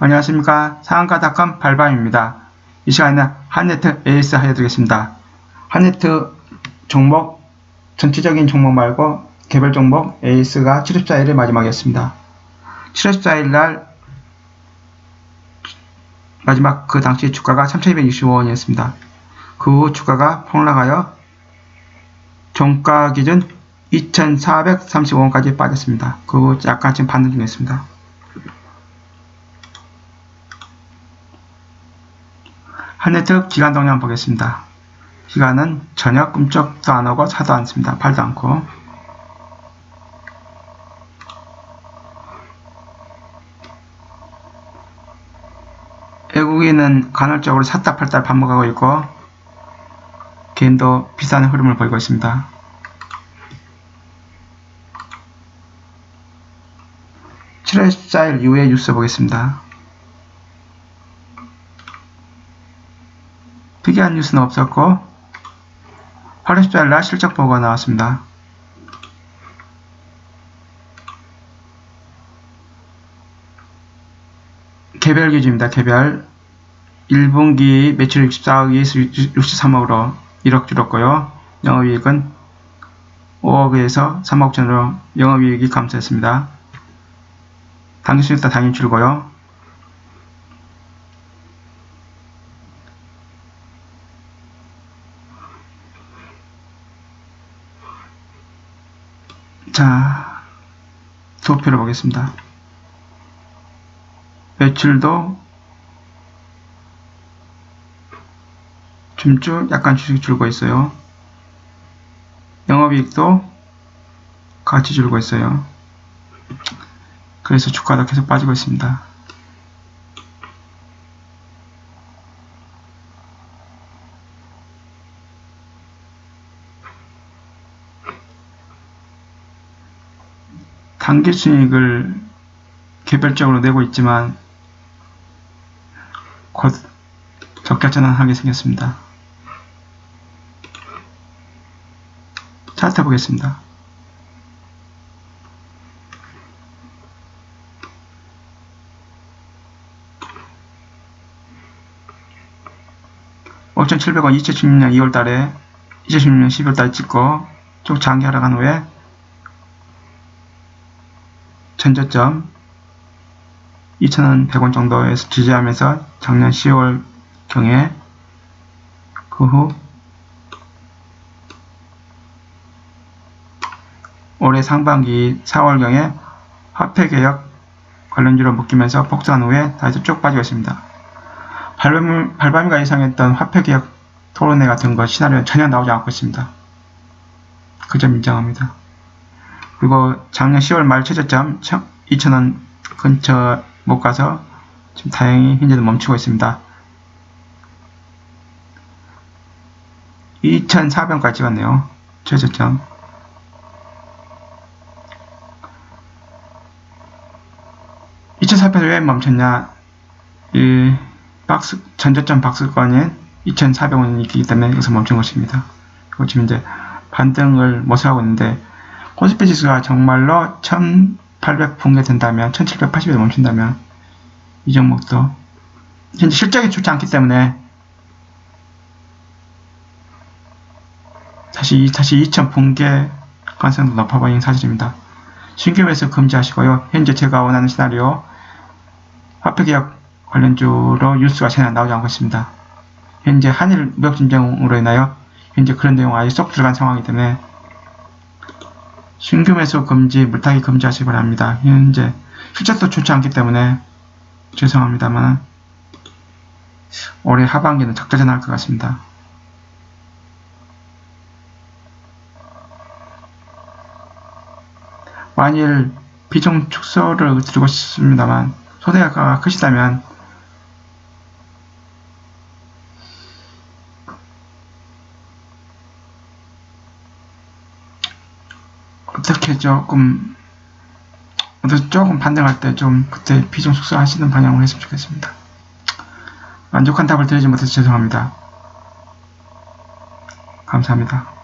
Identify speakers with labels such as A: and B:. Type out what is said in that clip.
A: 안녕하십니까 상한가닷컴 발밤입니다. 이 시간에는 한네트 에이스 알려드리겠습니다. 한네트 종목 전체적인 종목 말고 개별 종목 에이스가 74일의 마지막이었습니다. 74일 날 마지막 그 당시 주가가 3265원이었습니다. 그 후 주가가 폭락하여 종가 기준 2435원까지 빠졌습니다. 그 후 약간 지금 반등 중에 있습니다. 한네트 기간 동향 보겠습니다. 기간은 전혀 꿈쩍도 안 하고 사도 않습니다. 팔도 않고 외국인은 간헐적으로 샀다 팔다 반복하고 있고 개인도 비싼 흐름을 보이고 있습니다. (7월 14일) 이후에 뉴스 보겠습니다. 특이한 뉴스는 없었고 8월 14일 날 실적 보고가 나왔습니다. 개별 기준입니다. 개별 1분기 매출 64억에서 63억으로 1억 줄었고요. 영업이익은 5억에서 3억 전으로 영업이익이 감소했습니다. 당기순이익도 당연히 줄고요. 자, 도표를 보겠습니다. 매출도 줌쭉 약간 줄고 있어요. 영업이익도 같이 줄고 있어요. 그래서 주가도 계속 빠지고 있습니다. 단기 순이익을 개별적으로 내고 있지만 곧 적자 전환하게 생겼습니다. 차트 보겠습니다. (5,700원) 2016년 2월달에 2016년 12월달에 찍고 쭉 장기 하락한 후에 전저점 2,000원 100원 정도에서 지지하면서 작년 10월 경에 그 후 올해 상반기 4월경에 화폐개혁 관련주로 묶이면서 폭등한 후에 다시 쭉 빠지고 있습니다. 발밤, 발밤이가 예상했던 화폐개혁 토론회 같은 것 시나리오는 전혀 나오지 않고 있습니다. 그 점 인정합니다. 그리고 작년 10월 말 최저점 2,000원 근처 못 가서 지금 다행히 현재는 멈추고 있습니다. 2,400원까지 찍었네요. 최저점. (2400원) 왜 멈췄냐 이 박스 전저점 박스권인 2,400원이 있기 때문에 여기서 멈춘 것입니다. 그리고 지금 이제 반등을 모습하고 있는데 코스피 지수가 정말로 1800 붕괴된다면 1780에 멈춘다면 이 종목도 현재 실적이 좋지 않기 때문에 다시 다시 2000 붕괴 가능성도 높아 보이는 사실입니다. 신규 매수 금지하시고요. 현재 제가 원하는 시나리오 화폐개혁 관련주로 뉴스가 전혀 나오지 않고 있습니다. 현재 한일 무역 전쟁으로 인하여 현재 그런 내용 아직 쏙 들어간 상황이기 때문에 신규 매수 금지, 물타기 금지하시기 바랍니다. 현재 실적도 좋지 않기 때문에 죄송합니다만 올해 하반기는 적자전할 것 같습니다. 만일 비중 축소를 드리고 싶습니다만 소대가 크시다면 어떻게 조금 조금 반등할 때 좀 그때 비중 축소하시는 방향으로 했으면 좋겠습니다. 만족한 답을 드리지 못해서 죄송합니다. 감사합니다.